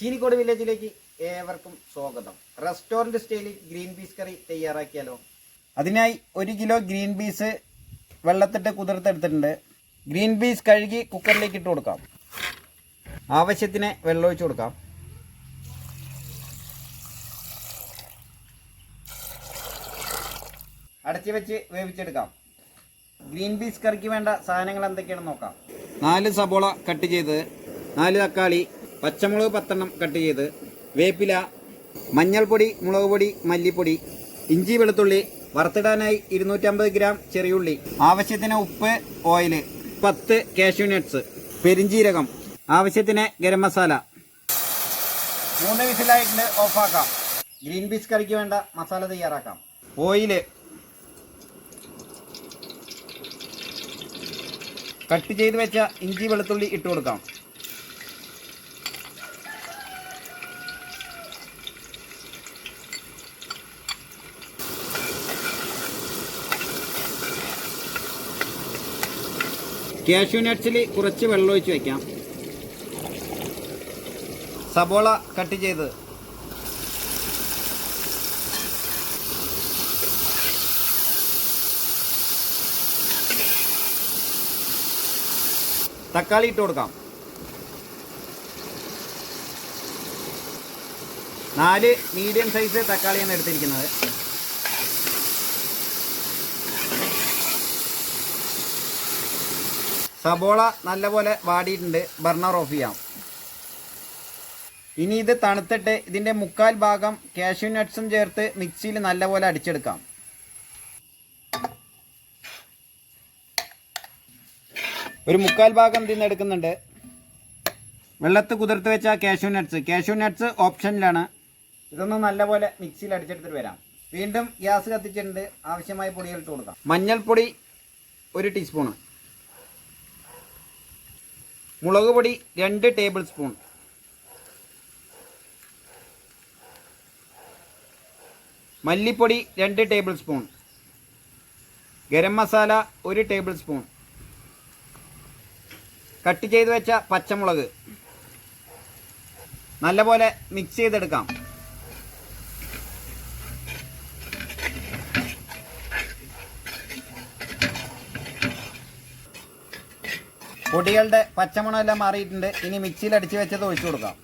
ചീനിക്കോട് വില്ലേജിലേക്ക് ഏവർക്കും സ്വാഗതം. റെസ്റ്റോറന്റ് സ്റ്റൈലിൽ ഗ്രീൻ പീസ് കറി തയ്യാറാക്കിയാലോ? അതിനായി ഒരു കിലോ ഗ്രീൻ പീസ് വെള്ളത്തിട്ട് കുതിർത്തെടുത്തിട്ടുണ്ട്. ഗ്രീൻ പീസ് കഴുകി കുക്കറിലേക്ക് ഇട്ട് കൊടുക്കാം. ആവശ്യത്തിന് വെള്ളം ഒഴിച്ച് കൊടുക്കാം. അടച്ചു വെച്ച് വേവിച്ചെടുക്കാം. ഗ്രീൻ പീസ് കറിക്ക് വേണ്ട സാധനങ്ങൾ എന്തൊക്കെയാണെന്ന് നോക്കാം. നാല് സബോള കട്ട് ചെയ്ത് നാല് തക്കാളി പച്ചമുളക് പത്തെണ്ണം കട്ട് ചെയ്ത് വേപ്പില മഞ്ഞൾപ്പൊടി മുളക് പൊടി മല്ലിപ്പൊടി ഇഞ്ചി വെളുത്തുള്ളി വറുത്തിടാനായി ഇരുന്നൂറ്റമ്പത് ഗ്രാം ചെറിയുള്ളി. ആവശ്യത്തിന് ഉപ്പ് ഓയിൽ പത്ത് കാഷ്യൂ നട്ട്സ് പെരിഞ്ചീരകം. ആവശ്യത്തിന് ഗരം മസാല. മൂന്ന് വിസിലായിട്ട് ഓഫാക്കാം. ഗ്രീൻ പീസ് കറിക്ക് വേണ്ട മസാല തയ്യാറാക്കാം. ഓയിൽ കട്ട് ചെയ്ത് വെച്ച ഇഞ്ചി വെളുത്തുള്ളി ഇട്ട് കൊടുക്കാം. കാഷ്യൂ നട്ട്സിൽ കുറച്ച് വെള്ളം ഒഴിച്ച് വെക്കാം. സബോള കട്ട് ചെയ്ത്. തക്കാളി ഇട്ട് കൊടുക്കാം. നാല് മീഡിയം സൈസ് തക്കാളിയാണ് എടുത്തിരിക്കുന്നത്. സബോള നല്ലപോലെ വാടിയിട്ടുണ്ട്. ബർണർ ഓഫ് ചെയ്യാം. ഇനി ഇത് തണുത്തിട്ട് ഇതിന്റെ മുക്കാൽ ഭാഗം കാഷ്യൂ നട്ട്സും ചേർത്ത് മിക്സിയിൽ നല്ലപോലെ അടിച്ചെടുക്കാം. ഒരു മുക്കാൽ ഭാഗം ഇതിന്ന് എടുക്കുന്നുണ്ട്. വെള്ളത്ത് കുതിർത്ത് വെച്ച കാഷ്യൂ നട്ട്സ് കാഷ്യൂ നട്ട്സ് ഓപ്ഷനിലാണ് ഇതൊന്ന് നല്ലപോലെ മിക്സിയിൽ അടിച്ചെടുത്തിട്ട് വരാം. വീണ്ടും ഗ്യാസ് കത്തിച്ചിട്ടുണ്ട്. ആവശ്യമായ പൊടികൾ ഇട്ട് കൊടുക്കാം. മഞ്ഞൾപ്പൊടി ഒരു ടീസ്പൂണ് മുളക് പൊടി രണ്ട് ടേബിൾ സ്പൂൺ. മല്ലിപ്പൊടി രണ്ട് ടേബിൾ സ്പൂൺ. ഗരം മസാല ഒരു ടേബിൾ സ്പൂൺ. കട്ട് ചെയ്ത് വെച്ച പച്ചമുളക്. നല്ലപോലെ മിക്സ് ചെയ്തെടുക്കാം. പൊടികളുടെ പച്ചമണം എല്ലാം മാറിയിട്ടുണ്ട്. ഇനി മിക്സിയിൽ അടിച്ച് വെച്ചത് ഒഴിച്ചു കൊടുക്കാം.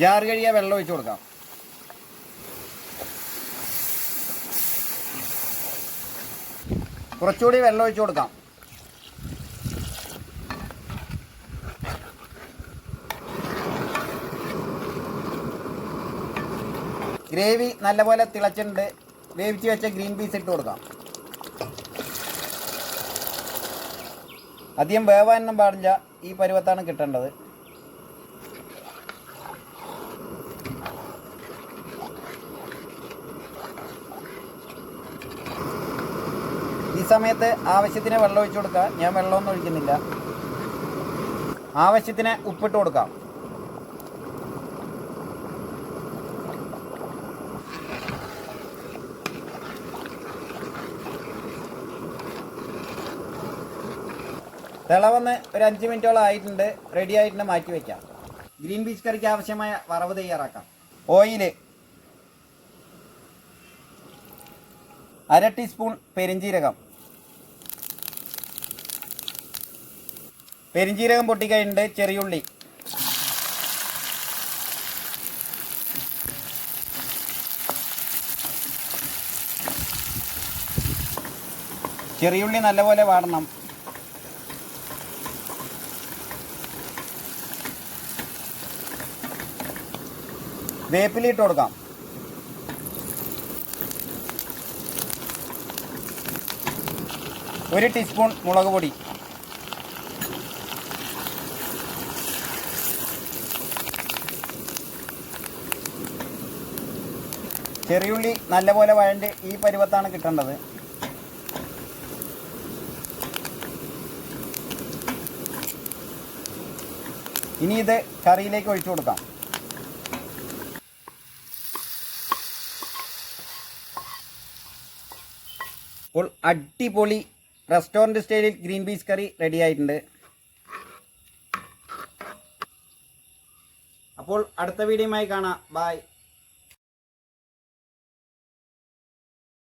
ജാർ കഴിയാ വെള്ളം ഒഴിച്ചു കൊടുക്കാം. കുറച്ചുകൂടി വെള്ളം ഒഴിച്ചു കൊടുക്കാം. ഗ്രേവി നല്ലപോലെ തിളച്ചിട്ടുണ്ട്. വേവിച്ച് വെച്ച ഗ്രീൻ പീസ് ഇട്ട് കൊടുക്കാം. അധികം വേവാനൊന്നും പാടില്ല. ഈ പരുവത്താണ് കിട്ടേണ്ടത്. ഈ സമയത്ത് ആവശ്യത്തിന് വെള്ളം ഒഴിച്ചു കൊടുക്കാം. ഞാൻ വെള്ളമൊന്നും ഒഴിക്കുന്നില്ല. ആവശ്യത്തിന് ഉപ്പിട്ട് കൊടുക്കാം. തിളവന്ന് ഒരു അഞ്ച് മിനിറ്റോളം ആയിട്ടുണ്ട്. റെഡി ആയിട്ടുണ്ട്. മാറ്റി വെക്കാം. ഗ്രീൻ പീസ് കറിക്ക് ആവശ്യമായ വറവ് തയ്യാറാക്കാം. ഓയിൽ. അര ടീസ്പൂൺ പെരിഞ്ജീരകം പെരിഞ്ജീരകം പൊട്ടിക്കഴിഞ്ഞിട്ട് ചെറിയുള്ളി ചെറിയുള്ളി നല്ലപോലെ വാടണം. വേപ്പില ഇട്ട് കൊടുക്കാം. ഒരു ടീസ്പൂൺ മുളക് പൊടി. ചെറിയുള്ളി നല്ലപോലെ വഴണ്ട് ഈ പരുവത്താണ് കിട്ടേണ്ടത്. ഇനി ഇത് കറിയിലേക്ക് ഒഴിച്ചു കൊടുക്കാം. അപ്പോൾ അടിപൊളി റെസ്റ്റോറന്റ് സ്റ്റൈലിൽ ഗ്രീൻ പീസ് കറി റെഡി ആയിട്ടുണ്ട്. അപ്പോൾ അടുത്ത വീഡിയോയുമായി കാണാം. ബായ്